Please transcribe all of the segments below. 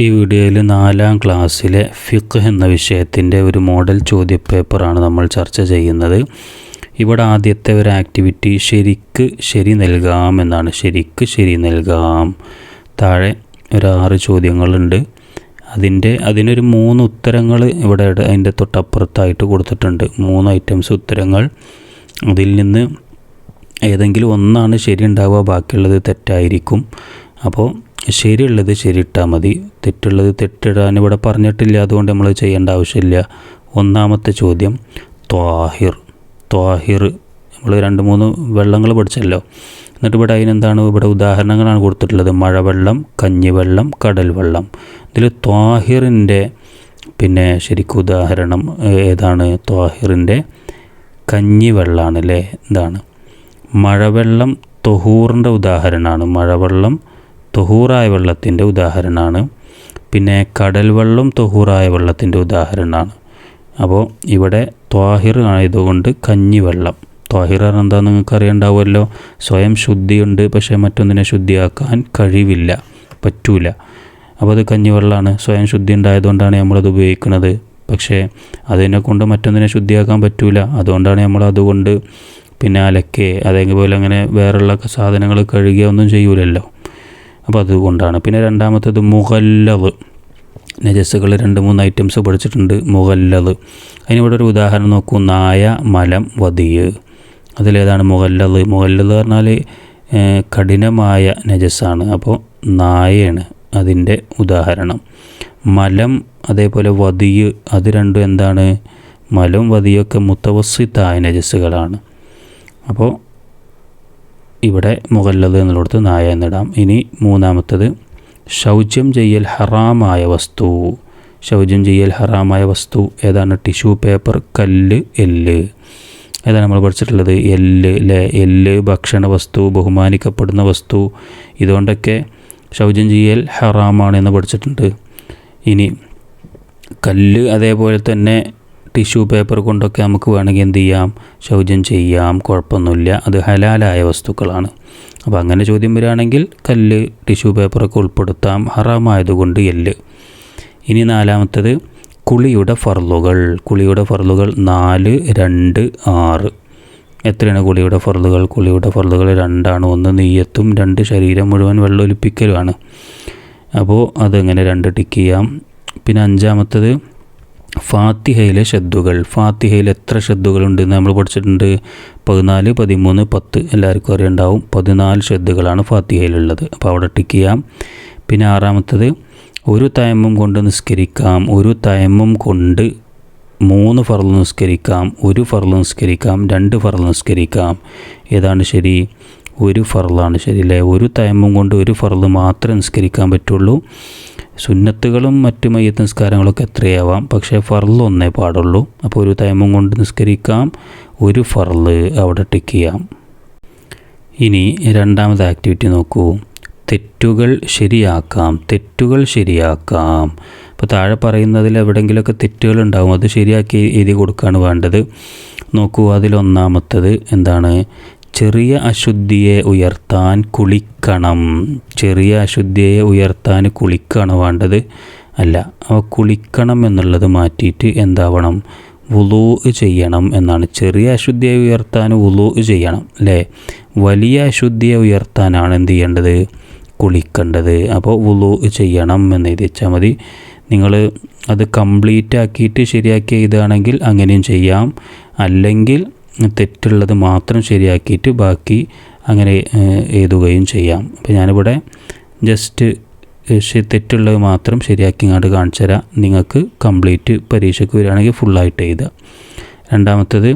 ഈ വീഡിയോയിൽ നാലാം ക്ലാസ്സിലെ ഫിഖ് എന്ന വിഷയത്തിന്റെ ഒരു മോഡൽ ചോദ്യപേപ്പറാണ് നമ്മൾ ചർച്ച ചെയ്യുന്നത്. ഇവിടെ ആദ്യത്തെ ഒരു ആക്ടിവിറ്റി ശരിക്ക് ശരി നൽകാം എന്നാണ്. ശരിക്ക് ശരി നൽകാം. താഴെ ഒരു ആറ് ചോദ്യങ്ങളുണ്ട്. അതിന്റെ അതിനൊരു മൂന്ന് ഉത്തരങ്ങൾ ഇവിടെ അതിന്റെ തൊട്ടപ്പുറത്തായിട്ട് കൊടുത്തിട്ടുണ്ട്. മൂന്ന് ഐറ്റംസ് ഉത്തരങ്ങൾ. അതിൽ നിന്ന് ഏതെങ്കിലും ഒന്നാണ് ശരി ഉണ്ടാവുക ബാക്കിയുള്ളത് തെറ്റായിരിക്കും. അപ്പോൾ ശരിയുള്ളത് ശരിയിട്ടാൽ മതി. തെറ്റുള്ളത് തെറ്റിടാൻ ഇവിടെ പറഞ്ഞിട്ടില്ല. അതുകൊണ്ട് നമ്മൾ ചെയ്യേണ്ട ആവശ്യമില്ല. ഒന്നാമത്തെ ചോദ്യം ത്വാഹിർ. ത്വാഹിർ. നമ്മൾ രണ്ട് മൂന്ന് വെള്ളങ്ങൾ പഠിച്ചല്ലോ. എന്നിട്ട് ഇവിടെ അതിനെന്താണ്? ഇവിടെ ഉദാഹരണങ്ങളാണ് കൊടുത്തിട്ടുള്ളത്. മഴവെള്ളം കഞ്ഞിവെള്ളം കടൽ വെള്ളം ഇതിൽ ത്വാഹിറിന്റെ പിന്നെ ശരിക്കും ഉദാഹരണം ഏതാണ്? ത്വാഹിറിന്റെ കഞ്ഞിവെള്ളമാണ് അല്ലേ? എന്താണ് മഴവെള്ളം തൊഹൂറിന്റെ ഉദാഹരണമാണ്. മഴവെള്ളം തൊഹൂറായ വെള്ളത്തിന്റെ ഉദാഹരണമാണ്. പിന്നെ കടൽ വെള്ളം തൊഹൂറായ വെള്ളത്തിന്റെ ഉദാഹരണമാണ്. അപ്പോൾ ഇവിടെ ത്വാഹിർ ആയതുകൊണ്ട് കഞ്ഞിവെള്ളം ത്വാഹിർ എന്താണെന്ന് എന്താ നിങ്ങൾക്ക് അറിയണ്ടാവുമല്ലോ? സ്വയം ശുദ്ധിയുണ്ട് പക്ഷേ മറ്റൊന്നിനെ ശുദ്ധിയാക്കാൻ കഴിവില്ല പറ്റൂല. അപ്പോൾ അത് കഞ്ഞിവെള്ളമാണ് സ്വയം ശുദ്ധി ഉണ്ടായതുകൊണ്ടാണ് നമ്മളത് ഉപയോഗിക്കുന്നത്. പക്ഷേ അതിനെ കൊണ്ട് മറ്റൊന്നിനെ ശുദ്ധിയാക്കാൻ പറ്റൂല. അതുകൊണ്ടാണ് നമ്മൾ അതുകൊണ്ട് പിന്നെ അലക്കേ അതേപോലെ അങ്ങനെ വേറെയുള്ള സാധനങ്ങൾ കഴുകിയ ഒന്നും ചെയ്യൂലല്ലോ. അപ്പോൾ അതുകൊണ്ടാണ്. പിന്നെ രണ്ടാമത്തേത് മുഖല്ലവ് നജസ്സുകൾ രണ്ട് മൂന്ന് ഐറ്റംസ് പഠിച്ചിട്ടുണ്ട്. മുഗല്ലത് അതിനിവിടെ ഒരു ഉദാഹരണം നോക്കൂ. നായ മലം വതിയ്. അതിലേതാണ് മുഗല്ലത് മുഗല്ലത് പറഞ്ഞാൽ കഠിനമായ നജസ്സാണ്. അപ്പോൾ നായയാണ് അതിന്റെ ഉദാഹരണം. മലം അതേപോലെ വതിയ് അത് രണ്ടും എന്താണ്? മലം വതിയൊക്കെ മുത്തവസ്സിത്തായ നജസ്സുകളാണ്. അപ്പോൾ ഇവിടെ മുഗല്ലത് എന്നുള്ളടത്ത് നായ എന്നിടാം. ഇനി മൂന്നാമത്തത് ശൗചം ചെയ്യൽ ഹറാമായ വസ്തു. ശൗചം ചെയ്യൽ ഹറാമായ വസ്തു. ഏതാണ്? ടിഷ്യൂ പേപ്പർ കല്ല് എല്ല്. ഏതാണ് നമ്മൾ പഠിച്ചിട്ടുള്ളത്? എല്ല് ലെ എല്ല് ഭക്ഷണ വസ്തു ബഹുമാനിക്കപ്പെടുന്ന വസ്തു. ഇതുകൊണ്ടൊക്കെ ശൗചം ചെയ്യൽ ഹറാമാണ് എന്ന് പഠിച്ചിട്ടുണ്ട്. ഇനി കല്ല് അതേപോലെ തന്നെ ടിഷ്യൂ പേപ്പർ കൊണ്ടൊക്കെ നമുക്ക് വേണമെങ്കിൽ എന്ത് ചെയ്യാം? ശൗചം ചെയ്യാം. കുഴപ്പമൊന്നുമില്ല. അത് ഹലാലായ വസ്തുക്കളാണ്. അപ്പോൾ അങ്ങനെ ചോദ്യം വരികയാണെങ്കിൽ കല്ല് ടിഷ്യൂ പേപ്പറൊക്കെ ഉൾപ്പെടുത്താം. ഹറാമായതുകൊണ്ട് എല്ല്. ഇനി നാലാമത്തത് കുളിയുടെ ഫർലുകൾ കുളിയുടെ ഫർലുകൾ നാല് രണ്ട് ആറ്. എത്രയാണ് കുളിയുടെ ഫർലുകൾ കുളിയുടെ ഫർലുകൾ രണ്ടാണ്. ഒന്ന് നെയ്യത്തും രണ്ട് ശരീരം മുഴുവൻ വെള്ളമൊലിപ്പിക്കലുമാണ്. അപ്പോൾ അതങ്ങനെ രണ്ട് ടിക്ക് ചെയ്യാം? പിന്നെ അഞ്ചാമത്തത് ഫാത്തിഹയിലെ ഷദ്ദുകൾ ഫാത്തിഹയിൽ എത്ര ഷദ്ദുകളുണ്ട് നമ്മൾ പഠിച്ചിട്ടുണ്ട്. പതിനാല് പതിമൂന്ന് പത്ത് എല്ലാവർക്കും അറിയുണ്ടാവും. പതിനാല് ഷദ്ദുകളാണ് ഫാത്തിഹയിലുള്ളത്. അപ്പോൾ അവിടെ ടിക്ക് ചെയ്യാം. പിന്നെ ആറാമത്തത് ഒരു തയമ്മം കൊണ്ട് നിസ്കരിക്കാം. ഒരു തയമ്മം കൊണ്ട് മൂന്ന് ഫറൽ നിസ്കരിക്കാം. ഒരു ഫറൽ നിസ്കരിക്കാം. രണ്ട് ഫറൽ നിസ്കരിക്കാം. ഏതാണ് ശരി? ഒരു ഫറലാണ് ശരി അല്ലേ ഒരു തയമ്മും കൊണ്ട് ഒരു ഫർൾ മാത്രമേ നിസ്കരിക്കാൻ പറ്റുള്ളൂ. സുന്നത്തുകളും മറ്റു മയ്യത്ത് നിസ്കാരങ്ങളൊക്കെ എത്രയാവാം? പക്ഷേ ഫർൾ ഒന്നേ പാടുള്ളൂ. അപ്പോൾ ഒരു തയമ്മും കൊണ്ട് നിസ്കരിക്കാം ഒരു ഫർൾ അവിടെ ടിക്ക് ചെയ്യാം. ഇനി രണ്ടാമത്തെ ആക്ടിവിറ്റി നോക്കൂ. തെറ്റുകൾ ശരിയാക്കാം തെറ്റുകൾ ശരിയാക്കാം. അപ്പോൾ താഴെ പറയുന്നതിൽ എവിടെയെങ്കിലുമൊക്കെ തെറ്റുകൾ ഉണ്ടാവും അത് ശരിയാക്കി എഴുതി കൊടുക്കുകയാണ് വേണ്ടത്. നോക്കൂ അതിലൊന്നാമത്തത് എന്താണ്? ചെറിയ അശുദ്ധിയെ ഉയർത്താൻ കുളിക്കണം. ചെറിയ അശുദ്ധിയെ ഉയർത്താൻ കുളിക്കണം വേണ്ടത്. അല്ല അവ കുളിക്കണം എന്നുള്ളത് മാറ്റിയിട്ട് എന്താവണം? വുളൂ ചെയ്യണം എന്നാണ്. ചെറിയ അശുദ്ധിയെ ഉയർത്താൻ വുളൂ ചെയ്യണം അല്ലേ? വലിയ അശുദ്ധിയെ ഉയർത്താനാണ് എന്ത് ചെയ്യേണ്ടത്? കുളിക്കേണ്ടത്. അപ്പോൾ വുളൂ ചെയ്യണം എന്ന് എഴുതി വെച്ചാൽ മതി. നിങ്ങൾ അത് കംപ്ലീറ്റ് ആക്കിയിട്ട് ശരിയാക്കി എഴുതുകയാണെങ്കിൽ അങ്ങനെയും ചെയ്യാം. അല്ലെങ്കിൽ തെറ്റുള്ളത് മാത്രം ശരിയാക്കിയിട്ട് ബാക്കി അങ്ങനെ എഴുതുകയും ചെയ്യാം. അപ്പോൾ ഞാനിവിടെ ജസ്റ്റ് തെറ്റുള്ളത് മാത്രം ശരിയാക്കി ഇങ്ങോട്ട് കാണിച്ചു തരാം. നിങ്ങൾക്ക് കംപ്ലീറ്റ് പരീക്ഷയ്ക്ക് വരികയാണെങ്കിൽ ഫുള്ളായിട്ട് എഴുതുക. രണ്ടാമത്തേത്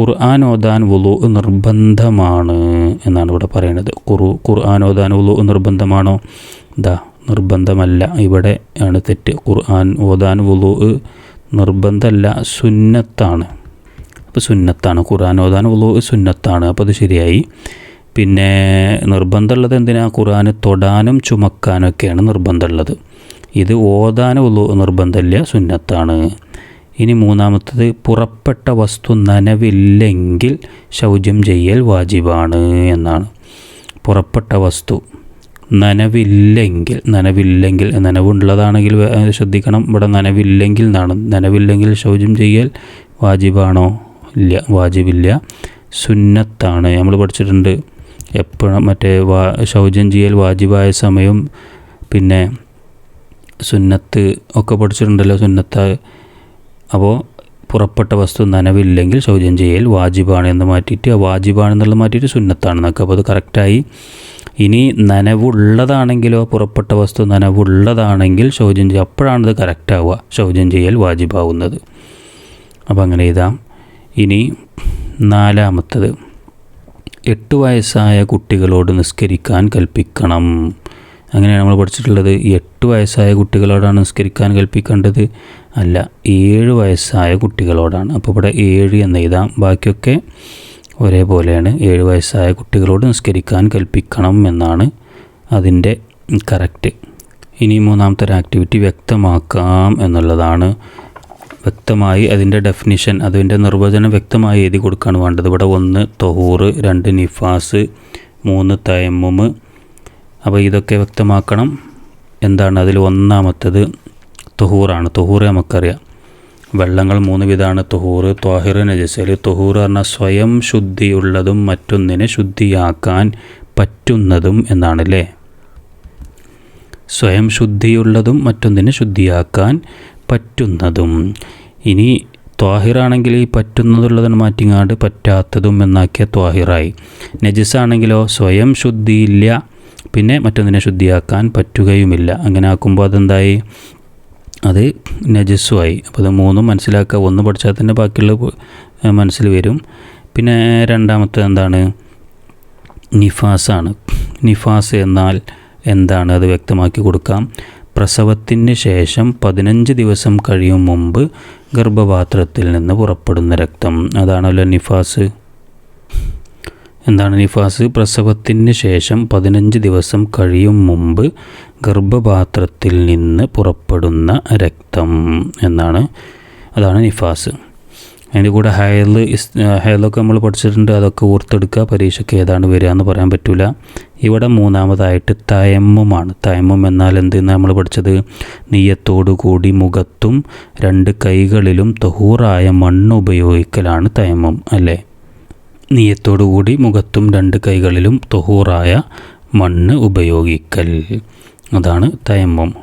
ഖുർആൻ ഓതാൻ വുളു നിർബന്ധമാണ് എന്നാണ് ഇവിടെ പറയുന്നത് ഖുറു ഖുർആൻ ഓതാൻ വുളു നിർബന്ധമാണോ? ദാ നിർബന്ധമല്ല. ഇവിടെ ആണ് തെറ്റ്. ഖുർആൻ ഓതാൻ വുളു നിർബന്ധമല്ല സുന്നത്താണ്. അപ്പോൾ സുന്നത്താണ് ഖുർആൻ ഓതാൻ ഉള്ളു സുന്നത്താണ്. അപ്പോൾ അത് ശരിയായി. പിന്നെ നിർബന്ധമുള്ളത് എന്തിനാ? ഖുർആൻ തൊടാനും ചുമക്കാനൊക്കെയാണ് നിർബന്ധമുള്ളത്. ഇത് ഓതാൻ ഉള്ളു നിർബന്ധമില്ല സുന്നത്താണ്. ഇനി മൂന്നാമത്തത് പുറപ്പെട്ട വസ്തു നനവില്ലെങ്കിൽ ശൗചം ചെയ്യൽ വാജിബാണ് എന്നാണ്. പുറപ്പെട്ട വസ്തു നനവില്ലെങ്കിൽ നനവില്ലെങ്കിൽ നനവുള്ളതാണെങ്കിൽ ശ്രദ്ധിക്കണം. ഇവിടെ നനവില്ലെങ്കിൽ എന്നാണ്. നനവില്ലെങ്കിൽ ശൗചം ചെയ്യൽ വാജിബാണോ? ഇല്ല വാജിബില്ല. സുന്നത്താണ്. നമ്മൾ പഠിച്ചിട്ടുണ്ട്. എപ്പോഴും മറ്റേ വാ ശൗചം ചെയ്യൽ വാജിബായ സമയം പിന്നെ സുന്നത്ത് ഒക്കെ പഠിച്ചിട്ടുണ്ടല്ലോ സുന്നത്ത്. അപ്പോൾ പുറപ്പെട്ട വസ്തു നനവില്ലെങ്കിൽ ശൗചം ചെയ്യൽ വാജിബാണ് എന്ന് മാറ്റിയിട്ട് ആ വാജിബാണെന്നുള്ളത് മാറ്റിയിട്ട് സുന്നത്താണെന്നൊക്കെ അപ്പോൾ അത് കറക്റ്റായി. ഇനി നനവുള്ളതാണെങ്കിലോ പുറപ്പെട്ട വസ്തു നനവുള്ളതാണെങ്കിൽ ശൗചം ചെയ്യുക അപ്പോഴാണത് കറക്റ്റാവുക. ശൗചം ചെയ്യൽ വാജിബാവുന്നത്. അപ്പോൾ അങ്ങനെ എഴുതാം. ഇനി നാലാമത്തത്. എട്ട് വയസ്സായ കുട്ടികളോട് നിസ്കരിക്കാൻ കൽപ്പിക്കണം. അങ്ങനെയാണ് നമ്മൾ പഠിച്ചിട്ടുള്ളത്. എട്ട് വയസ്സായ കുട്ടികളോടാണ് നിസ്കരിക്കാൻ കൽപ്പിക്കേണ്ടത്. അല്ല ഏഴ് വയസ്സായ കുട്ടികളോടാണ്. അപ്പോൾ ഇവിടെ ഏഴ് എന്ന് എഴുതാം. ബാക്കിയൊക്കെ ഒരേപോലെയാണ്. ഏഴ് വയസ്സായ കുട്ടികളോട് നിസ്കരിക്കാൻ കൽപ്പിക്കണം എന്നാണ് അതിന്റെ കറക്റ്റ്. ഇനി മൂന്നാമത്തെ ഒരു ആക്ടിവിറ്റി വ്യക്തമാക്കാം എന്നുള്ളതാണ് വ്യക്തമായി അതിന്റെ ഡെഫിനിഷൻ അതിന്റെ നിർവചനം വ്യക്തമായി എഴുതി കൊടുക്കുകയാണ് വേണ്ടത്. ഇവിടെ ഒന്ന് തൊഹൂറ് രണ്ട് നിഫാസ് മൂന്ന് തയമ്മുമ് അപ്പോൾ ഇതൊക്കെ വ്യക്തമാക്കണം. എന്താണ് അതിൽ ഒന്നാമത്തത്? തൊഹൂറാണ്. തൊഹൂറ് നമുക്കറിയാം. വെള്ളങ്ങൾ മൂന്ന് വിധമാണ്. തൊഹൂറ് ത്വാഹിർ നജസൽ. തൊഹൂർ പറഞ്ഞാൽ സ്വയം ശുദ്ധിയുള്ളതും മറ്റൊന്നിനെ ശുദ്ധിയാക്കാൻ പറ്റുന്നതും എന്നാണല്ലേ സ്വയം ശുദ്ധിയുള്ളതും മറ്റൊന്നിനെ ശുദ്ധിയാക്കാൻ പറ്റുന്നതും. ഇനി ത്വാഹിറാണെങ്കിൽ ഈ പറ്റുന്നതുള്ളതിന് മാറ്റിങ്ങാണ്ട് പറ്റാത്തതും എന്നാക്കിയ ത്വാഹിറായി. നജിസാണെങ്കിലോ സ്വയം ശുദ്ധിയില്ല പിന്നെ മറ്റൊന്നിനെ ശുദ്ധിയാക്കാൻ പറ്റുകയുമില്ല. അങ്ങനെ ആക്കുമ്പോൾ അതെന്തായി? അത് നജസ്സുമായി അപ്പോൾ ഇത് മൂന്നും മനസ്സിലാക്കുക. ഒന്ന് പഠിച്ചാൽ തന്നെ ബാക്കിയുള്ള മനസ്സിൽ വരും. പിന്നെ രണ്ടാമത്തെ എന്താണ്? നിഫാസാണ്. നിഫാസ് എന്നാൽ എന്താണ്? അത് വ്യക്തമാക്കി കൊടുക്കാം. പ്രസവത്തിന് ശേഷം പതിനഞ്ച് ദിവസം കഴിയും മുമ്പ് ഗർഭപാത്രത്തിൽ നിന്ന് പുറപ്പെടുന്ന രക്തം. അതാണല്ലോ നിഫാസ്. എന്താണ് നിഫാസ്? പ്രസവത്തിന് ശേഷം പതിനഞ്ച് ദിവസം കഴിയും മുമ്പ് ഗർഭപാത്രത്തിൽ നിന്ന് പുറപ്പെടുന്ന രക്തം എന്നാണ്. അതാണ് നിഫാസ്. അതിന്റെ കൂടെ ഹയൽ ഹയലൊക്കെ നമ്മൾ പഠിച്ചിട്ടുണ്ട്. അതൊക്കെ ഓർത്തെടുക്കുക. പരീക്ഷയ്ക്ക് ഏതാണ് വരിക എന്ന് പറയാൻ പറ്റില്ല ഇവിടെ മൂന്നാമതായിട്ട് തയമ്മുമാണ്. തയമ്മും എന്നാൽ എന്തെന്ന് നമ്മൾ പഠിച്ചത്? നെയ്യത്തോടു കൂടി മുഖത്തും രണ്ട് കൈകളിലും തഹൂറായ മണ്ണ് ഉപയോഗിക്കലാണ് തയമ്മും അല്ലേ? നീയത്തോടു കൂടി മുഖത്തും രണ്ട് കൈകളിലും തഹൂറായ മണ്ണ് ഉപയോഗിക്കൽ. അതാണ് തയമ്മം.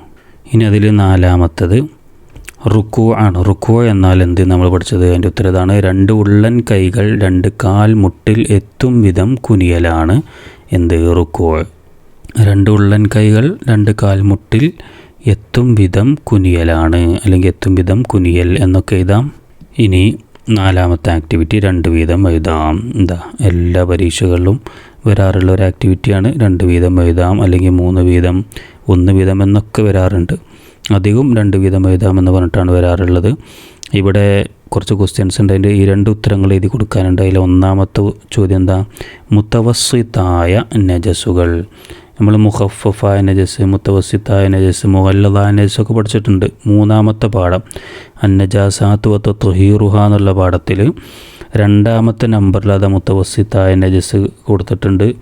ഇനി അതിൽ നാലാമത്തത് റുക്കു ആണ്. റുക്കു എന്നാൽ എന്ത് നമ്മൾ പഠിച്ചത്? അതിന്റെ ഉത്തരം ഇതാണ്. രണ്ട് ഉള്ളൻ കൈകൾ രണ്ട് കാൽ മുട്ടിൽ എത്തും വിധം കുനിയലാണ്. എന്ത്? റുക്കു. രണ്ട് ഉള്ളൻ കൈകൾ രണ്ട് കാൽ മുട്ടിൽ എത്തും വിധം കുനിയലാണ്. അല്ലെങ്കിൽ എത്തും വിധം കുനിയൽ എന്നൊക്കെ എഴുതാം. ഇനി നാലാമത്തെ ആക്ടിവിറ്റി രണ്ട് വീതം എഴുതാം. എന്താ? എല്ലാ പരീക്ഷകളിലും വരാറുള്ള ഒരു ആക്ടിവിറ്റിയാണ് രണ്ട് വീതം എഴുതാം. അല്ലെങ്കിൽ മൂന്ന് വീതം ഒന്ന് വീതം എന്നൊക്കെ വരാറുണ്ട്. അധികം രണ്ട് വീതം എഴുതാമെന്ന് പറഞ്ഞിട്ടാണ് വരാറുള്ളത്. ഇവിടെ കുറച്ച് ക്വസ്റ്റ്യൻസ് ഉണ്ട്. അതിന്റെ ഈ രണ്ട് ഉത്തരങ്ങൾ എഴുതി കൊടുക്കാനുണ്ട്. അതിൽ ഒന്നാമത്തെ ചോദ്യം എന്താ? മുത്തവസ്സിത്തായ നജസുകൾ നമ്മൾ മുഹഫഫായ നജസ് മുത്തവസ്സിത്തായ നജസ് മുഹല്ലതായ നജസ് ഒക്കെ പഠിച്ചിട്ടുണ്ട്. മൂന്നാമത്തെ പാഠം അന്നജാസാത്ത് തൊഹീറുഹ എന്നുള്ള പാഠത്തിൽ രണ്ടാമത്തെ നമ്പറിൽ അത് മുത്തവസിത്തായ നജസ് കൊടുത്തിട്ടുണ്ട്.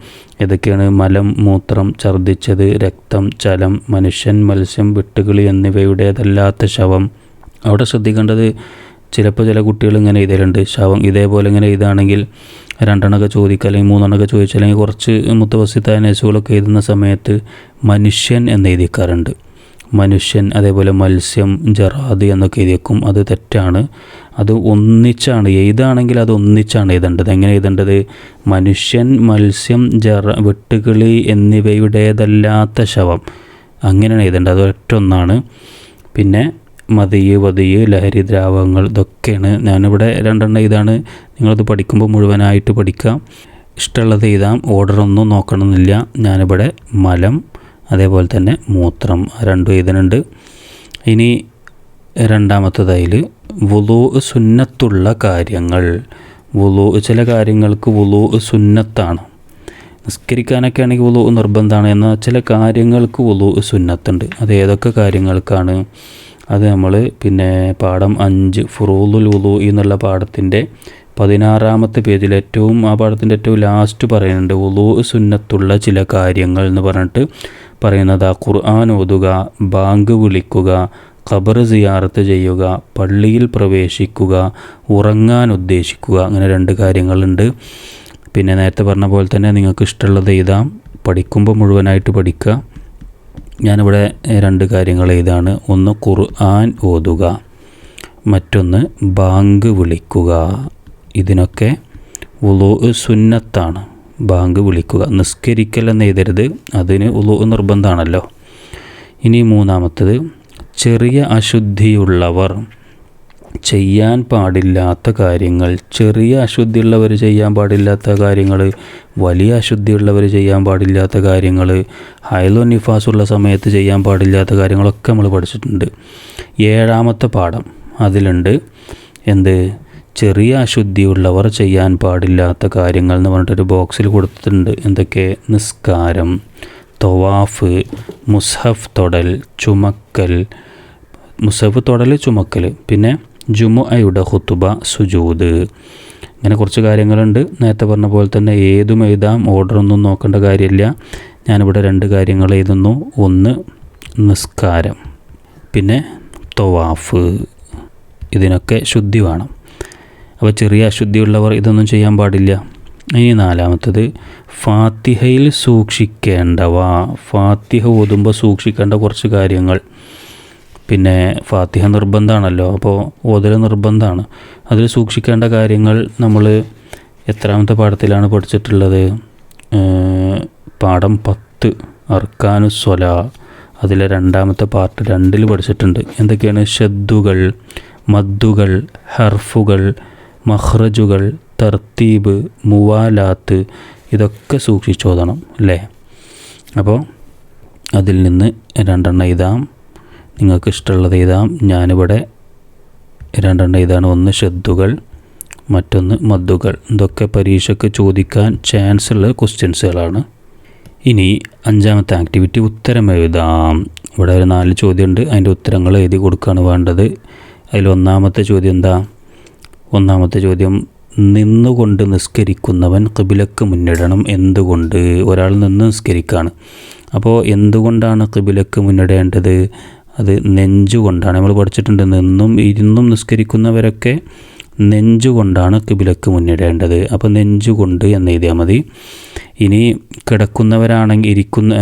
ഏതൊക്കെയാണ്? മലം മൂത്രം ഛർദ്ദിച്ചത് രക്തം ചലം മനുഷ്യൻ മത്സ്യം വെട്ടുകിളി എന്നിവയുടേതല്ലാത്ത ശവം. അവിടെ ശ്രദ്ധിക്കേണ്ടത് ചിലപ്പോൾ ചില കുട്ടികൾ ഇങ്ങനെ എഴുതലുണ്ട്. ശവം ഇതേപോലെ ഇങ്ങനെ എഴുതാണെങ്കിൽ രണ്ടെണ്ണമൊക്കെ ചോദിക്കുക അല്ലെങ്കിൽ മൂന്നെണ്ണമൊക്കെ ചോദിച്ചാൽ അല്ലെങ്കിൽ കുറച്ച് മുത്തവസിത്തായ നജസുകളൊക്കെ എഴുതുന്ന സമയത്ത് മനുഷ്യൻ എന്ന് എഴുതിക്കാറുണ്ട്. മനുഷ്യൻ അതേപോലെ മത്സ്യം ജറാദ് എന്നൊക്കെ എഴുതിയേക്കും. അത് തെറ്റാണ്. അത് ഒന്നിച്ചാണ്. എഴുതാണെങ്കിൽ അത് ഒന്നിച്ചാണ് എഴുതേണ്ടത്. എങ്ങനെ എഴുതേണ്ടത്? മനുഷ്യൻ മത്സ്യം ജറ വെട്ടുകിളി എന്നിവയുടേതല്ലാത്ത ശവം. അങ്ങനെയാണ് എഴുതേണ്ടത്. അത് ഒറ്റൊന്നാണ്. പിന്നെ മതിയ് വതിയ് ലഹരി ദ്രാവകങ്ങൾ ഇതൊക്കെയാണ്. ഞാനിവിടെ രണ്ടെണ്ണം ഇതാണ് നിങ്ങളത് പഠിക്കുമ്പോൾ മുഴുവനായിട്ട് പഠിക്കാം. ഇഷ്ടമുള്ളത് എഴുതാം. ഓർഡറൊന്നും നോക്കണമെന്നില്ല. ഞാനിവിടെ മലം അതേപോലെ തന്നെ മൂത്രം രണ്ടും ഇതിനുണ്ട് ഇനി രണ്ടാമത്തതായിൽ വുളു സുന്നത്തുള്ള കാര്യങ്ങൾ. വുളു ചില കാര്യങ്ങൾക്ക് വുളു സുന്നത്താണ്. നിസ്കരിക്കാനൊക്കെ ആണെങ്കിൽ വുളു നിർബന്ധമാണ് എന്നാൽ ചില കാര്യങ്ങൾക്ക് വുളു സുന്നത്തുണ്ട്. അത് ഏതൊക്കെ കാര്യങ്ങൾക്കാണ്? അത് നമ്മൾ പിന്നെ പാഠം അഞ്ച് ഫുറൂലുൽ വുളു എന്നുള്ള പാഠത്തിന്റെ പതിനാറാമത്തെ പേജിൽ ഏറ്റവും ആ പാഠത്തിന്റെ ഏറ്റവും ലാസ്റ്റ് പറയുന്നുണ്ട് ഉളു സുന്നത്തുള്ള ചില കാര്യങ്ങൾ എന്ന് പറഞ്ഞിട്ട് പറയുന്നത്. ഖുർആൻ ഓതുക ബാങ്ക് വിളിക്കുക ഖബർ സിയാറത്ത് ചെയ്യുക പള്ളിയിൽ പ്രവേശിക്കുക ഉറങ്ങാൻ ഉദ്ദേശിക്കുക അങ്ങനെ രണ്ട് കാര്യങ്ങളുണ്ട്. പിന്നെ നേരത്തെ പറഞ്ഞ പോലെ തന്നെ നിങ്ങൾക്ക് ഇഷ്ടമുള്ളത് എഴുതാം. പഠിക്കുമ്പോൾ മുഴുവനായിട്ട് പഠിക്കുക. ഞാനിവിടെ രണ്ട് കാര്യങ്ങൾ എഴുതാണ്. ഒന്ന് ഖുർആൻ ഓതുക മറ്റൊന്ന് ബാങ്ക് വിളിക്കുക. ഇതിനൊക്കെ ഉളു സുന്നത്താണ്. ബാങ്ക് വിളിക്കുക. നിസ്കരിക്കൽ എന്ന് എഴുതരുത്. അതിന് ഉളു നിർബന്ധമാണല്ലോ. ഇനി മൂന്നാമത്തത് ചെറിയ അശുദ്ധിയുള്ളവർ ചെയ്യാൻ പാടില്ലാത്ത കാര്യങ്ങൾ. ചെറിയ അശുദ്ധിയുള്ളവർ ചെയ്യാൻ പാടില്ലാത്ത കാര്യങ്ങൾ വലിയ അശുദ്ധിയുള്ളവർ ചെയ്യാൻ പാടില്ലാത്ത കാര്യങ്ങൾ ഹൈലോ നിഫാസുള്ള സമയത്ത് ചെയ്യാൻ പാടില്ലാത്ത കാര്യങ്ങളൊക്കെ നമ്മൾ പഠിച്ചിട്ടുണ്ട്. ഏഴാമത്തെ പാഠം അതിലുണ്ട്. എന്ത്? ചെറിയ അശുദ്ധിയുള്ളവർ ചെയ്യാൻ പാടില്ലാത്ത കാര്യങ്ങൾ എന്ന് പറഞ്ഞിട്ടൊരു ബോക്സിൽ കൊടുത്തിട്ടുണ്ട്. എന്തൊക്കെ? നിസ്കാരം തൊവാഫ് മുസ്ഹഫ് തൊടൽ ചുമക്കൽ മുസഫ് തൊടൽ ചുമക്കൽ. പിന്നെ ജുമുഅയുടെ ഹുത്തുബ സുജൂദ്. ഇങ്ങനെ കുറച്ച് കാര്യങ്ങളുണ്ട്. നേരത്തെ പറഞ്ഞ പോലെ തന്നെ ഏതും എഴുതാം ഓർഡറൊന്നും നോക്കേണ്ട കാര്യമില്ല. ഞാനിവിടെ രണ്ട് കാര്യങ്ങൾ എഴുതുന്നു. ഒന്ന് നിസ്കാരം. പിന്നെ തൊവാഫ്. ഇതിനൊക്കെ ശുദ്ധി വേണം. അപ്പോൾ ചെറിയ അശുദ്ധിയുള്ളവർ ഇതൊന്നും ചെയ്യാൻ പാടില്ല. ഇനി നാലാമത്തത് ഫാത്തിഹയിൽ സൂക്ഷിക്കേണ്ടവ. ഫാത്തിഹ ഓതുമ്പോൾ സൂക്ഷിക്കേണ്ട കുറച്ച് കാര്യങ്ങൾ. പിന്നെ ഫാത്തിഹ നിർബന്ധമാണല്ലോ അപ്പോൾ ഓതൽ നിർബന്ധമാണ്. അതിൽ സൂക്ഷിക്കേണ്ട കാര്യങ്ങൾ നമ്മൾ എത്രാമത്തെ പാഠത്തിലാണ് പഠിച്ചിട്ടുള്ളത്? പാഠം പത്ത് അർക്കാനുസ്വല അതിലെ രണ്ടാമത്തെ പാർട്ട് രണ്ടിൽ പഠിച്ചിട്ടുണ്ട്. എന്തൊക്കെയാണ്? ഷദ്ദുകൾ മദ്ദുകൾ ഹർഫുകൾ മഹ്റജുകൾ തർത്തീബ് മുവാലാത്ത് ഇതൊക്കെ സൂക്ഷിച്ചോതണം അല്ലേ? അപ്പോൾ അതിൽ നിന്ന് രണ്ടെണ്ണം എഴുതാം. നിങ്ങൾക്ക് ഇഷ്ടമുള്ളത് എഴുതാം. ഞാനിവിടെ രണ്ടെണ്ണം ഇതാണ് ഒന്ന് ഷദ്ദുകൾ മറ്റൊന്ന് മദ്ദുകൾ. ഇതൊക്കെ പരീക്ഷയ്ക്ക് ചോദിക്കാൻ ചാൻസ് ഉള്ള ക്വസ്റ്റ്യൻസുകളാണ് ഇനി അഞ്ചാമത്തെ ആക്ടിവിറ്റി ഉത്തരം എഴുതാം. ഇവിടെ ഒരു നാല് ചോദ്യമുണ്ട്. അതിന്റെ ഉത്തരങ്ങൾ എഴുതി കൊടുക്കുകയാണ് വേണ്ടത്. അതിൽ ഒന്നാമത്തെ ചോദ്യം എന്താ? ഒന്നാമത്തെ ചോദ്യം നിന്നുകൊണ്ട് നിസ്കരിക്കുന്നവൻ കിബിലക്ക് മുന്നിടണം എന്തുകൊണ്ട്? ഒരാൾ നിന്ന് നിസ്കരിക്കുകയാണ് അപ്പോൾ എന്തുകൊണ്ടാണ് കിബിലക്ക് മുന്നിടേണ്ടത്? അത് നെഞ്ചുകൊണ്ടാണ്. നമ്മൾ പഠിച്ചിട്ടുണ്ട് നിന്നും ഇരുന്നും നിസ്കരിക്കുന്നവരൊക്കെ നെഞ്ചുകൊണ്ടാണ് കിബിലക്ക് മുന്നിടേണ്ടത്. അപ്പോൾ നെഞ്ചുകൊണ്ട് എന്ന് എഴുതിയാൽ മതി. ഇനി കിടക്കുന്നവരാണെങ്കിൽ ഇരിക്കുന്ന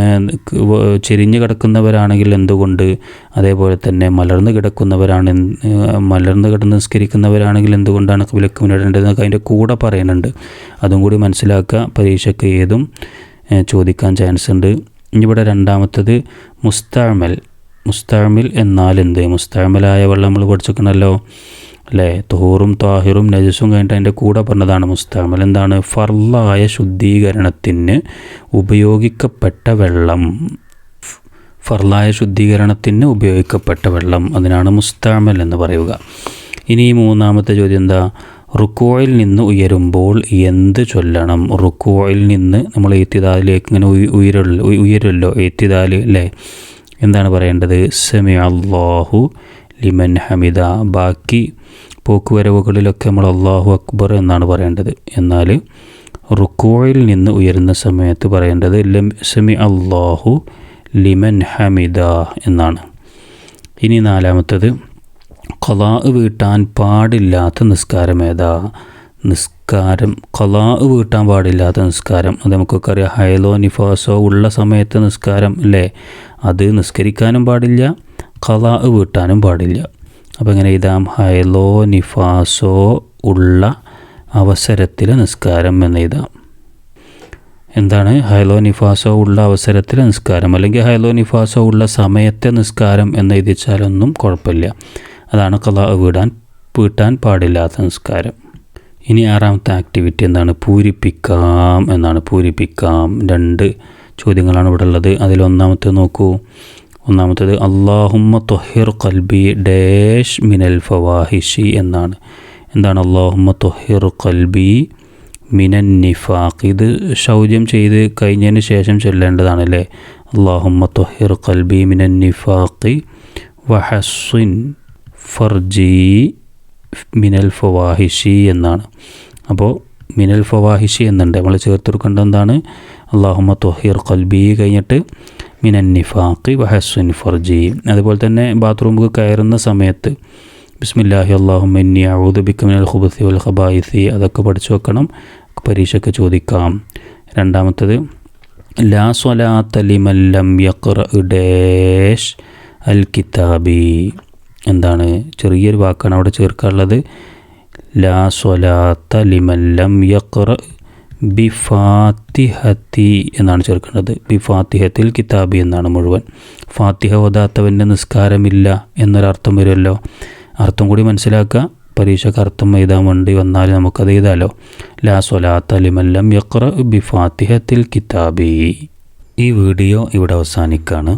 ചെരിഞ്ഞ് കിടക്കുന്നവരാണെങ്കിൽ എന്തുകൊണ്ട്? അതേപോലെ തന്നെ മലർന്ന് കിടക്കുന്നവരാണ് മലർന്ന് കിടന്ന് നിസ്കരിക്കുന്നവരാണെങ്കിൽ എന്തുകൊണ്ടാണ് കിബിലക്ക് മുന്നിടേണ്ടത് അതിന്റെ കൂടെ പറയുന്നുണ്ട് അതും കൂടി മനസ്സിലാക്കുക. പരീക്ഷയ്ക്ക് ഏതും ചോദിക്കാൻ ചാൻസ് ഉണ്ട്. ഇവിടെ രണ്ടാമത്തത് മുസ്താമൽ മുസ്താമിൽ എന്നാൽ എന്ത്? മുസ്താമലായ വെള്ളം നമ്മൾ പഠിച്ചിരിക്കണമല്ലോ അല്ലേ തോറും താഹിറും നജസും കഴിഞ്ഞിട്ട് അതിന്റെ കൂടെ പറഞ്ഞതാണ് മുസ്താമൽ. എന്താണ്? ഫർലായ ശുദ്ധീകരണത്തിന് ഉപയോഗിക്കപ്പെട്ട വെള്ളം. ഫർലായ ശുദ്ധീകരണത്തിന് ഉപയോഗിക്കപ്പെട്ട വെള്ളം. അതിനാണ് മുസ്താമൽ എന്ന് പറയുക. ഇനി മൂന്നാമത്തെ ചോദ്യം എന്താ? റുക്കോയിൽ നിന്ന് ഉയരുമ്പോൾ എന്ത് ചൊല്ലണം? റുക്കോയിൽ നിന്ന് നമ്മൾ ഏത്തിദാലിലേക്ക് ഇങ്ങനെ ഉയരുള്ളൂ ഉയരുമല്ലോ ഏത്തിദാൽ അല്ലേ എന്താണ് പറയേണ്ടത്? സെമി അള്ളാഹു ലിമൻ ഹമിദ. ബാക്കി പോക്കുവരവുകളിലൊക്കെ നമ്മൾ അള്ളാഹു അക്ബർ എന്നാണ് പറയേണ്ടത്. എന്നാൽ റുക്കോയിൽ നിന്ന് ഉയരുന്ന സമയത്ത് പറയേണ്ടത് ലം സമി അള്ളാഹു ലിമൻ ഹമിദ എന്നാണ്. ഇനി നാലാമത്തത് കൊലാ വീട്ടാൻ പാടില്ലാത്ത നിസ്കാരം ഏതാ? നിസ്കാരം കൊലാ വീട്ടാൻ പാടില്ലാത്ത നിസ്കാരം. അത് നമുക്കൊക്കെ അറിയാം. ഹൈലോ നിഫാസോ ഉള്ള സമയത്ത് നിസ്കാരം അല്ലേ? അത് നിസ്കരിക്കാനും പാടില്ല ഖലാ വീട്ടാനും പാടില്ല. അപ്പോൾ ഇങ്ങനെ എഴുതാം ഹൈലോ നിഫാസോ ഉള്ള അവസരത്തിലെ നിസ്കാരം എന്ന് എഴുതാം എന്താണ്? ഹൈലോ നിഫാസോ ഉള്ള അവസരത്തിലെ നിസ്കാരം. അല്ലെങ്കിൽ ഹൈലോ നിഫാസോ ഉള്ള സമയത്തെ നിസ്കാരം എന്ന് എഴുതിച്ചാലൊന്നും കുഴപ്പമില്ല. അതാണ് കലാ വീടാൻ വീട്ടാൻ പാടില്ലാത്ത നിസ്കാരം. ഇനി ആറാമത്തെ ആക്ടിവിറ്റി എന്താണ്? പൂരിപ്പിക്കാം എന്നാണ്. പൂരിപ്പിക്കാം. രണ്ട് ചോദ്യങ്ങളാണ് ഇവിടെ ഉള്ളത്. അതിലൊന്നാമത്തെ നോക്കൂ. ഒന്നാമത്തേത് അള്ളാഹുമ്മ തൊഹിർ കൽബി ഡേഷ് മിനൽ ഫവാഹിഷി എന്നാണ്. എന്താണ് അള്ളാഹുമ്മ തൊഹിർ കൽബി മിനൻ നിഫാഖ് ഇത് ശൗചം ചെയ്ത് കഴിഞ്ഞതിന് ശേഷം ചൊല്ലേണ്ടതാണല്ലേ അള്ളാഹുമ്മ തൊഹിർ കൽബി മിനൻ നിഫാഖി വഹസ്വിൻ ഫർജി മിനൽ ഫവാഹിഷി എന്നാണ്. അപ്പോൾ മിനൽ ഫവാഹിഷി എന്നുണ്ട്. നമ്മൾ ചേർത്തെടുക്കേണ്ടത് എന്താണ്? അള്ളാഹുമ്മ തൊഹിർ കൽബി കഴിഞ്ഞിട്ട് മിനൻ നിഫാഖി വഹസ്വിൻ ഫർജി. അതുപോലെ തന്നെ ബാത്റൂമിൽ കയറുന്ന സമയത്ത് ബിസ്മില്ലാഹി ഔദുബിക്ക് മിനൽ ഖുബസി വൽ ഖബായിസി അതൊക്കെ പഠിച്ചു വെക്കണം. പരീക്ഷയ്ക്ക് ചോദിക്കാം. രണ്ടാമത്തത് ലാ സ്വലാത്ത ലിമല്ലം യഖ്റ ഡേഷ് അൽ കിതാബി. എന്താണ്? ചെറിയൊരു വാക്കാണ് അവിടെ ചേർക്കാനുള്ളത്. ലാ സ്വലാത്ത ലിമല്ലം യഖ്റ ബിഫാത്തിഹത്തി എന്നാണ് ചേർക്കേണ്ടത്. ബിഫാത്തിഹത്തിൽ കിതാബി എന്നാണ് മുഴുവൻ. ഫാത്തിഹ ഓതാത്തവന്റെ നിസ്കാരമില്ല എന്നൊരർത്ഥം വരുമല്ലോ. അർത്ഥം കൂടി മനസ്സിലാക്കുക. പരീക്ഷക്ക് അർത്ഥം എഴുതാൻ വേണ്ടി വന്നാൽ നമുക്കത് എഴുതാലോ. ലാ സൊലാത്ത ലിമല്ലം യക്ര ബിഫാത്തിഹത്തിൽ കിതാബി. ഈ വീഡിയോ ഇവിടെ അവസാനിക്കുകയാണ്